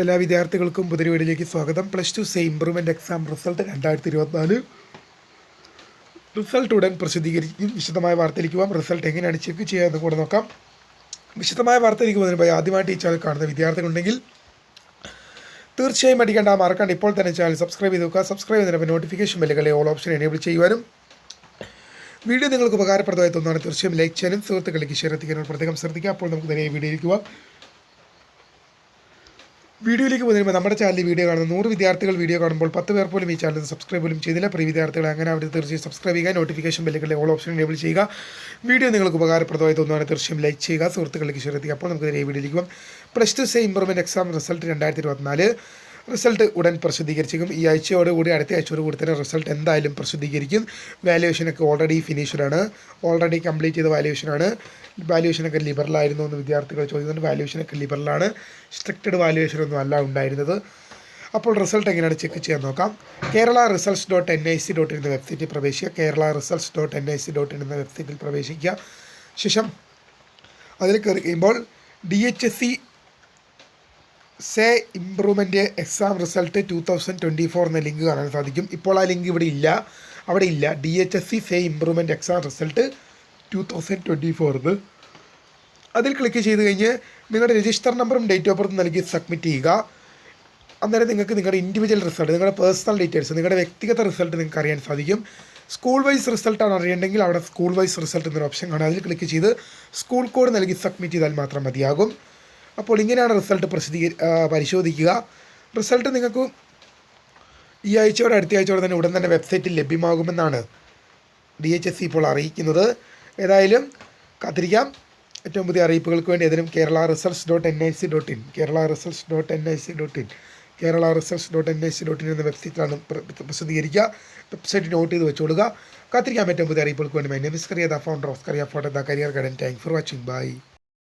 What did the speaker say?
എല്ലാ വിദ്യാർത്ഥികൾക്കും പുതിയ സ്വാഗതം. Plus two say improvement exam result രണ്ടായിരത്തി ഇരുപത്തിനാല് റിസൾട്ട് ഉടൻ പ്രസിദ്ധീകരിക്കും. വിശദമായ വാർത്തയിലേക്ക് പോകാം റിസൾട്ട് എങ്ങനെയാണ് ചെക്ക് ചെയ്യുക എന്ന് കൂടെ നോക്കാം. വിശദമായ വാർത്തയിലേക്ക് പോകുന്നതിന് പോയി ആദ്യമായിട്ട് ഈ ചാനൽ കാണുന്ന വിദ്യാർത്ഥികളുണ്ടെങ്കിൽ തീർച്ചയായും അടിക്കേണ്ട ആ മറക്കാണ്ട് ഇപ്പോൾ തന്നെ ചാനൽ സബ്സ്ക്രൈബ് ചെയ്ത് നോക്കുക സബ്സ്ക്രൈബ് ചെയ്തതിനൊപ്പം നോട്ടിഫിക്കേഷൻ ബെല്ലുകളെ ഓൾ ഓപ്ഷൻ എനേബിൾ ചെയ്യുവാനും വീഡിയോ നിങ്ങൾക്ക് ഉപകാരപ്രദമായി തോന്നുകയാണ് തീർച്ചയായും ലൈക്ക് ചെയ്യാനും സുഹൃത്തുക്കളിലേക്ക് ഷെയർ എത്തിക്കാനും പ്രത്യേകം ശ്രദ്ധിക്കുക. അപ്പോൾ നമുക്ക് നേരെ വീഡിയോ പോകാം വീഡിയോയിലേക്ക് പോകുന്നതിന് നമ്മുടെ ചാനലിൽ വീഡിയോ കാണുന്ന നൂറ് വിദ്യാർത്ഥികൾ വീഡിയോ കാണുമ്പോൾ പത്ത് പേർ പോലും ഈ ചാനൽ സബ്സ്ക്രൈബ് പോലും ചെയ്തില്ല. പ്രിയ വിദ്യാർത്ഥികൾ അങ്ങനെ അവർ തീർച്ചയായും സബ്സ്ക്രൈബ് ചെയ്യുക നോട്ടിഫിക്കേഷൻ ബെല്ലുകളെ ഓൾ ഓപ്ഷൻ എനേബിൾ ചെയ്യുക. വീഡിയോ നിങ്ങൾക്ക് ഉപകാരപ്രദമായി തോന്നുകയാണ് തീർച്ചയായും ലൈക്ക് ചെയ്യുക സുഹൃത്തുക്കളിലേക്ക് എത്തിക്കുക അപ്പോൾ നമുക്ക് ഈ വീഡിയോയിലേക്ക് plus two say improvement exam result രണ്ടായിരത്തി ഇരുപത്തിനാല്. റിസൾട്ട് ഉടൻ പ്രസിദ്ധീകരിച്ചിരിക്കും. ഈ ആഴ്ചയോടുകൂടി അടുത്ത ആഴ്ചയോട് കൂടി തന്നെ റിസൾട്ട് എന്തായാലും പ്രസിദ്ധീകരിക്കും. വാല്യുവേഷനൊക്കെ ഓൾറെഡി ഫിനിഷ്ഡാണ് ഓൾറെഡി കംപ്ലീറ്റ് ചെയ്ത വാല്യുവേഷനാണ് വാല്യുവേഷനൊക്കെ ലിബറലായിരുന്നു എന്ന് വിദ്യാർത്ഥികൾ ചോദിക്കുന്നുണ്ട്. വാല്യുവേഷനൊക്കെ ലിബറലാണ് സ്ട്രിക്റ്റഡ് വാല്യുവേഷൻ ഒന്നും അല്ല ഉണ്ടായിരുന്നത്. അപ്പോൾ റിസൾട്ട് എങ്ങനെയാണ് ചെക്ക് ചെയ്യാൻ നോക്കാം. Kerala results dot N I C dot in എന്ന വെബ്സൈറ്റിൽ പ്രവേശിക്കുക. Kerala results dot N I C dot in എന്ന വെബ്സൈറ്റിൽ പ്രവേശിക്കുക. ശേഷം അതിൽ കയറി കഴിയുമ്പോൾ D H S C say improvement exam result two thousand twenty four എന്ന ലിങ്ക് കാണാൻ സാധിക്കും. ഇപ്പോൾ ആ ലിങ്ക് ഇവിടെ ഇല്ല. അവിടെ ഇല്ല. D H S C say improvement exam result two thousand twenty ഫോറിന് അതിൽ ക്ലിക്ക് ചെയ്ത് കഴിഞ്ഞ് നിങ്ങളുടെ രജിസ്റ്റർ നമ്പറും ഡേറ്റ് ഓഫ് ബർത്ത് നൽകി സബ്മിറ്റ് ചെയ്യുക. അന്നേരം നിങ്ങൾക്ക് നിങ്ങളുടെ ഇൻഡിവിജ്വൽ റിസൾട്ട് നിങ്ങളുടെ പേഴ്സണൽ ഡീറ്റെയിൽസ് നിങ്ങളുടെ വ്യക്തിഗത റിസൾട്ട് നിങ്ങൾക്ക് അറിയാൻ സാധിക്കും. സ്കൂൾ വൈസ് റിസൾട്ടാണ് അറിയേണ്ടെങ്കിൽ അവിടെ സ്കൂൾ വൈസ് റിസൾട്ട് എന്നൊരു ഓപ്ഷൻ കാണാം. അതിൽ ക്ലിക്ക് ചെയ്ത് സ്കൂൾ കോഡ് നൽകി സബ്മിറ്റ് ചെയ്താൽ മാത്രം മതിയാകും. അപ്പോൾ ഇങ്ങനെയാണ് റിസൾട്ട് പ്രസിദ്ധീകരി പരിശോധിക്കുക. റിസൾട്ട് നിങ്ങൾക്ക് ഈ ആഴ്ചയോടെ അടുത്ത ആഴ്ചയോടെ തന്നെ ഉടൻ തന്നെ വെബ്സൈറ്റിൽ ലഭ്യമാകുമെന്നാണ് ഡി എച്ച് എസ് സി ഇപ്പോൾ അറിയിക്കുന്നത്. ഏതായാലും കാത്തിരിക്കാം. ഏറ്റവും പുതിയ അറിയിപ്പുകൾക്ക് വേണ്ടി ഏതെങ്കിലും Kerala results dot N I C dot in. Kerala results dot N I C dot in. Kerala results dot N I C dot in എന്ന വെബ്സൈറ്റിലാണ് പ്ര- പ്രസിദ്ധീകരിക്കുക. വെബ്സൈറ്റ് നോട്ട് ചെയ്ത് വെച്ചോളുക. കാത്തിരിക്കാം. ഏറ്റവും പുതിയ അറിയിപ്പുകൾക്ക് വേണ്ടി. My name is Kariya the founder of Kariya photo the career guidance thank for watching bye